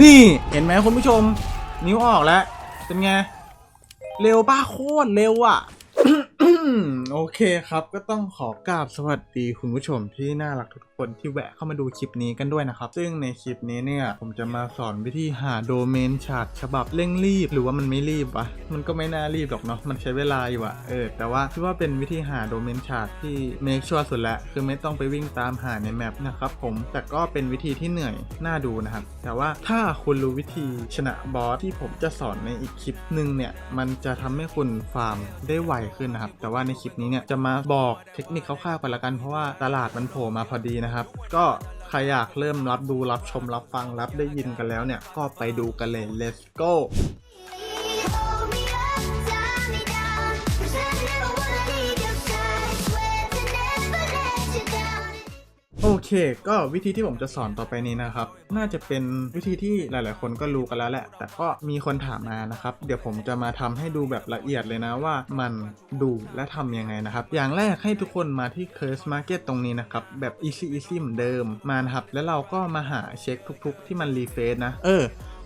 นี่เห็นไหมคุณผู้ชม นิ้วออกแล้ว เป็นไง เร็วป้าโคตรเร็วอะ โอเคครับก็ต้องขอกราบสวัสดีคุณผู้ชมที่น่ารักทุก คนที่แวะเข้ามาดูคลิปนี้กันด้วยนะครับ ซึ่งในคลิปนี้เนี่ยผมจะมาสอนวิธีหาโดเมนฉาดฉบับเร่งรีบ หรือว่ามันไม่รีบวะมันก็ไม่น่ารีบหรอกเนาะมันใช้เวลาอยู่อะเออแต่ว่าคิดว่าเป็นวิธีหาโดเมนฉาดที่เมคชัวร์สุดล้วคือไม่ต้องไปวิ่งตามหาในแมปนะครับผมแต่ก็เป็นวิธีที่เหนื่อยน่าดูนะครับแต่ว่าถ้าคุณรู้วิธีชนะบอสที่ผมจะสอนในอีกคลิปหนึ่งเนี่ยมันจะทำให้คุณฟาร์มได้ไวขึ้นนะครับแต่ว่าในคลิปนี้เนี่ยจะมาบอกเทคนิคคร่าวๆไปละกันเพราะว่าตลาดมันโผล่มาพอดีนะครับก็ใครอยากเริ่มรับดูรับชมรับฟังรับได้ยินกันแล้วเนี่ย ก็ไปดูกันเลย let's go เคก็วิธีที่ผมจะสอนต่อไปนี้นะครับ น่าจะเป็นวิธีที่หลาย ๆ คนก็รู้กันแล้วแหละ แต่ก็มีคนถามมานะครับ เดี๋ยวผมจะมาทำให้ดูแบบละเอียดเลยนะว่ามันดูและทำยังไงนะครับ อย่างแรกให้ทุกคนมาที่ Curse Market ตรงนี้นะครับ แบบ easy easy เหมือนเดิมมานะครับ แล้วเราก็มาหาเช็คทุก ๆ ที่มันรีเฟซนะ เออ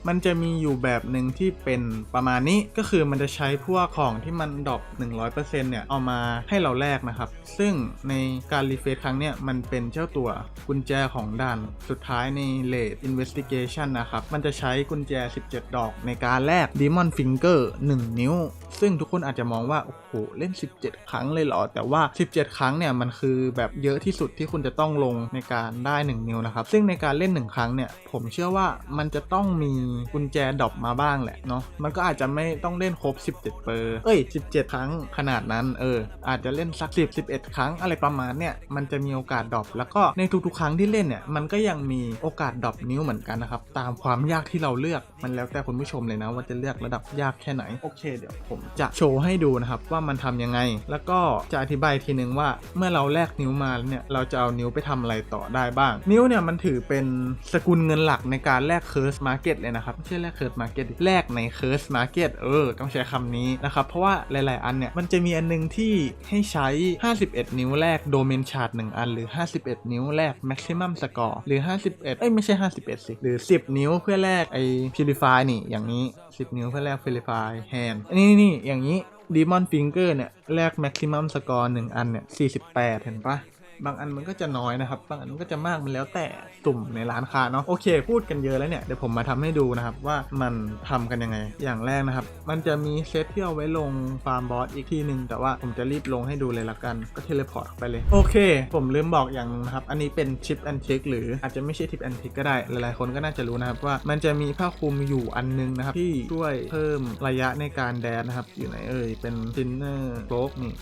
มันจะมีอยู่แบบหนึ่งที่เป็นประมาณนี้ก็คือมันจะใช้พวกของที่มันดรอป100%เนี่ยเอามาให้เราแลกนะครับ ซึ่งในการรีเฟซครั้งเนี่ยมันเป็นเจ้าตัวกุญแจของด่านสุดท้ายใน Late Investigation นะครับ มันจะใช้กุญแจ 17 ดอกในการแลก Demon Finger 1นิ้ว ซึ่งทุกคนอาจจะมองว่า โอ้โห เล่น 17 ครั้งเลยเหรอ แต่ว่า 17 ครั้งเนี่ยมันคือแบบเยอะที่สุดที่คุณจะต้องลงในการได้ 1 นิ้วนะครับ ซึ่งในการเล่น 1 ครั้งเนี่ยผมเชื่อว่ามันจะต้องมีกุญแจดรอปมาบ้างแหละเนาะมันก็อาจจะไม่ต้องเล่นครบ 17 เปอร์เอ้ย 17 ครั้งขนาดนั้นเอออาจจะเล่นสัก 10 11 ครั้งอะไรประมาณเนี่ยมันจะมีโอกาสดรอปแล้วก็ในทุกๆ ครั้งที่เล่นเนี่ยมันก็ยังมีโอกาสดรอปนิ้วเหมือนกันนะครับตามความยากที่เราเลือกมันแล้วแต่คุณผู้ชมเลยนะ ว่าจะเลือกระดับยากแค่ไหนโอเคเดี๋ยวผมจะโชว์ให้ดูนะครับว่ามันทำยังไง แล้วก็จะอธิบายทีนึงว่าเมื่อเราแลกนิ้วมาแล้วเนี่ยเราจะเอานิ้วไปทำอะไรต่อได้บ้าง นิ้วเนี่ยมันถือเป็นสกุลเงินหลักในการแลกเคิร์สมาร์เก็ตเลยนะครับไม่ใช่แลกเคิร์สมาร์เก็ตแลกในเคิร์สมาร์เก็ตเออ ต้องใช้คำนี้นะครับ เพราะว่าหลาย ๆ อันเนี่ย มันจะมีอันนึงที่ให้ใช้ 51 นิ้วแรกโดเมนชาร์ต1อันหรือ 51 นิ้วแรก maximum score หรือ 51 เอ้ย ไม่ใช่ 51 สิ หรือ 10 นิ้วเพื่อแลกไอ้ purify นี่ อย่างนี้ 10 นิ้วเพื่อแลก purify hand นี่นี่อย่างนี้ demon finger เนี่ยแลก maximum score 1อันเนี่ย 48 เห็นปะ บางอันมันก็จะน้อยนะครับ บางอันมันก็จะมากมันแล้วแต่สุ่มในร้านค้าเนาะโอเค พูดกันเยอะแล้วเนี่ยเดี๋ยวผมมาทำให้ดูนะครับว่ามันทำกันยังไง อย่างแรกนะครับ มันจะมีเซตที่เอาไว้ลงฟาร์มบอสอีกที่หนึ่งแต่ว่าผมจะรีบลงให้ดูเลยละกันก็เทเลพอร์ตไปเลยโอเค ผมลืมบอกอย่างนึงนะครับอันนี้เป็นชิปแอนทิกหรืออาจจะไม่ใช่ทิปแอนทิกก็ได้หลายๆคนก็น่าจะรู้นะครับว่ามันจะมีผ้าคลุมอยู่อันนึงนะครับที่ช่วยเพิ่มระยะในการแดนนะครับ อยู่ไหนเอ่ยเป็นจินเนอร์โบกนี่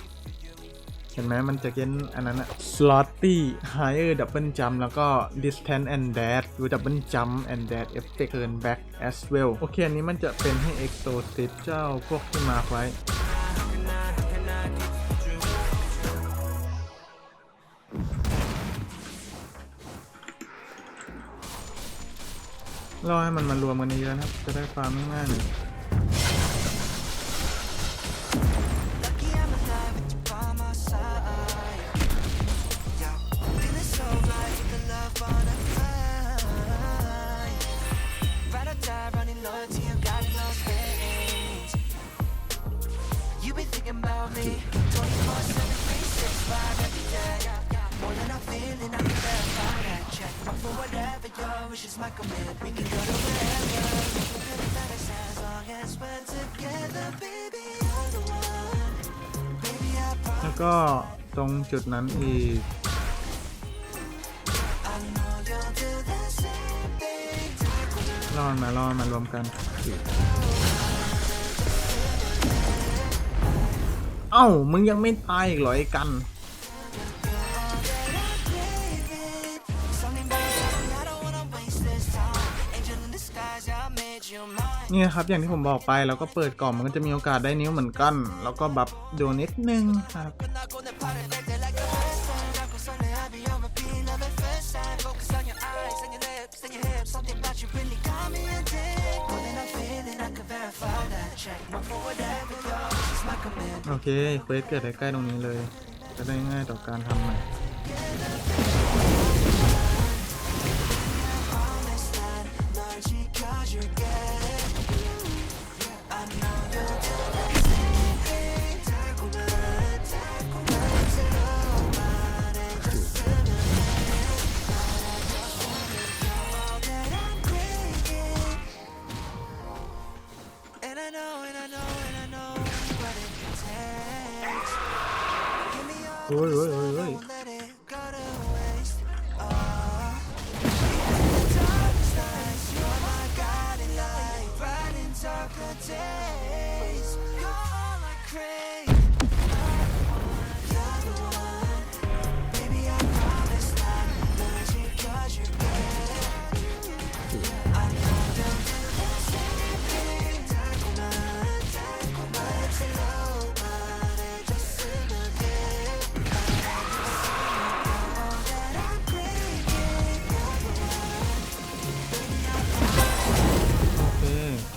เห็นไหมมันจะเก็นอันนั้นอะ slotty higher double jump แล้วก็ distance and dash หรือ double jump and dash effect turn back as well โอเค อันนี้มันจะเป็นให้ exotic เจ้าพวกที่มาไว้ รอให้มันมารวมกันเยอะนะครับ จะได้ฟาร์มง่ายๆหน่อย แล้วก็ตรงจุดนั้นอีกรอดมารอดมารวมกัน เอ้า มึงยังไม่ตายอีกเหรอไอ้กัน นี่นะครับ อย่างที่ผมบอกไปแล้วก็เปิดกล่องมันก็จะมีโอกาสได้นิ้วเหมือนกัน แล้วก็บัฟโดนิดนึงครับโอเคเฟสเกิดใกล้ๆตรงนี้เลย จะได้ง่ายต่อการทำใหม่ โอ้ยโอ้ยโอ้ย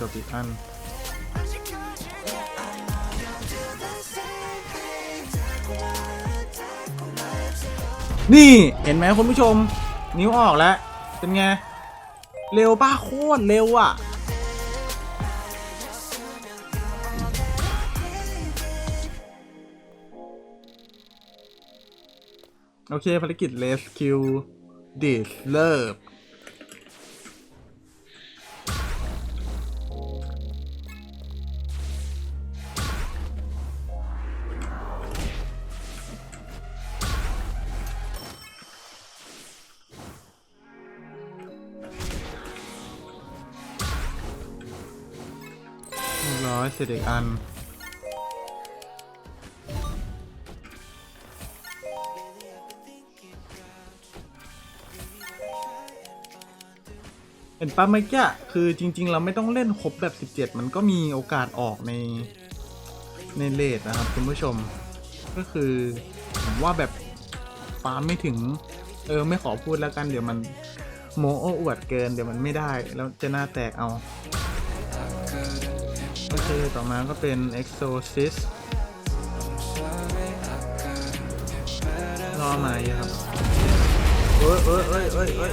จบอีกอันนี่เห็นไหมคุณผู้ชม นิ้วออกแล้ว เป็นไง เร็วป้าโคตรเร็วอะ โอเคภารกิจ Rescue Deserve ร้อยเสร็จอีกอัน เห็นปะเมื่อกี้คือจริง ๆ เราไม่ต้องเล่นครบแบบ 17 มันก็มีโอกาสออกใน ในเลทนะครับคุณผู้ชม ก็คือผมว่าแบบฟาร์มไม่ถึง เออ ไม่ขอพูดแล้วกันเดี๋ยวมันโมโออวดเกินเดี๋ยวมันไม่ได้ แล้วจะหน้าแตกเอา โอเค ต่อมาก็เป็น Exorcist รอมาอยู่ครับเอ้ยเอ้ยเอ้ยเอ้ยเอ้ย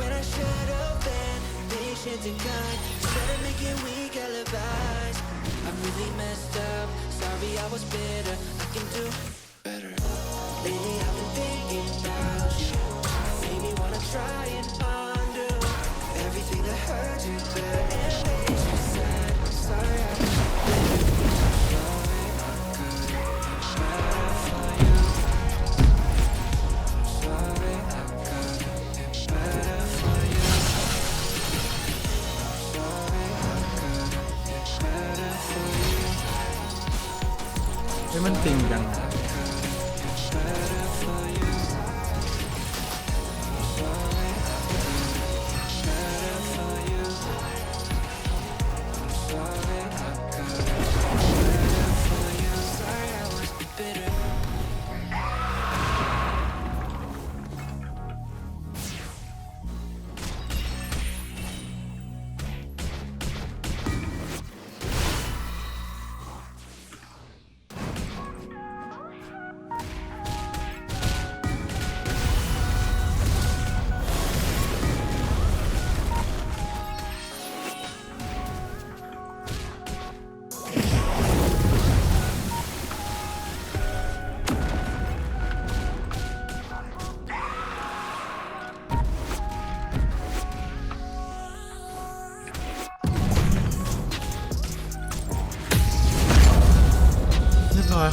When I should have been patient and kind Instead of making weak alibis I really messed up, sorry I was bitter. I can do better. Lately I've been thinking about you. Made me wanna try and 아, เฮ้มันจริงจัง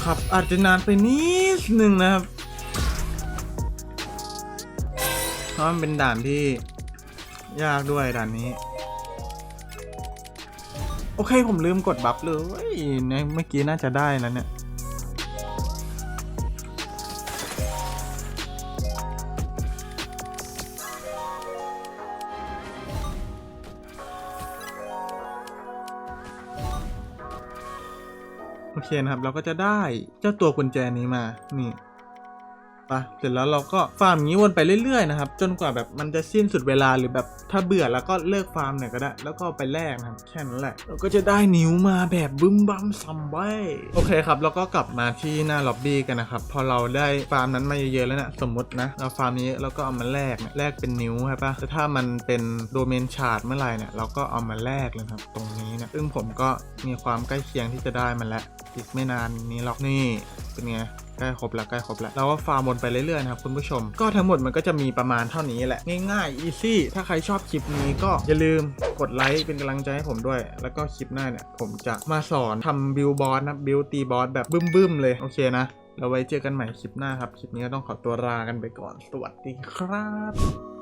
ครับอาจจะนานไปนิดนึงนะครับเพราะมันเป็นด่านที่ยากด้วยด่านนี้ โอเคผมลืมกดบัฟเลยเนี่ยเมื่อกี้น่าจะได้แล้วเนี่ย เคนครับ เราก็จะได้เจ้าตัวกุญแจนี้มา นี่ ปะเสร็จแล้วเราก็ฟาร์มอย่างนี้วนไปเรื่อยๆนะครับ จนกว่าแบบมันจะสิ้นสุดเวลาหรือแบบถ้าเบื่อแล้วก็เลิกฟาร์มเนี่ยก็ได้ แล้วก็ไปแลกนะครับแค่นั้นแหละ เราก็จะได้นิ้วมาแบบบึ้มบั้มซัมไบโอเคครับแล้วก็กลับมาที่หน้าล็อบบี้กันนะครับพอเราได้ฟาร์มนั้นมาเยอะๆแล้วนี่ยสมมตินะเราฟาร์มนี้แล้วก็เอามาแลกเนี่ยแลกเป็นนิ้วใช่ปะแต่ถ้ามันเป็นโดเมนชาร์ดเมื่อไหร่เนี่ยเราก็เอามาแลกเลยครับตรงนี้นี่ยซึ่งผมก็มีความใกล้เคียงที่จะได้มันแล้วอีกไม่นานนี้หรอกนี่เป็นไง ใกล้ครบแล้วใกล้ครบแล้วเราก็ฟาร์มวนไปเรื่อยๆนะครับคุณผู้ชม ก็ทั้งหมดมันก็จะมีประมาณเท่านี้แหละ ง่ายๆอีซี่ถ้าใครชอบคลิปนี้ก็อย่าลืมกดไลค์เป็นกำลังใจให้ผมด้วย แล้วก็คลิปหน้าเนี่ย ผมจะมาสอนทำบิลบอสนะบิลตีบอสแบบบึ้มๆเลย โอเคนะเราไว้เจอกันใหม่คลิปหน้าครับ คลิปนี้ก็ต้องขอตัวลากันไปก่อน สวัสดีครับ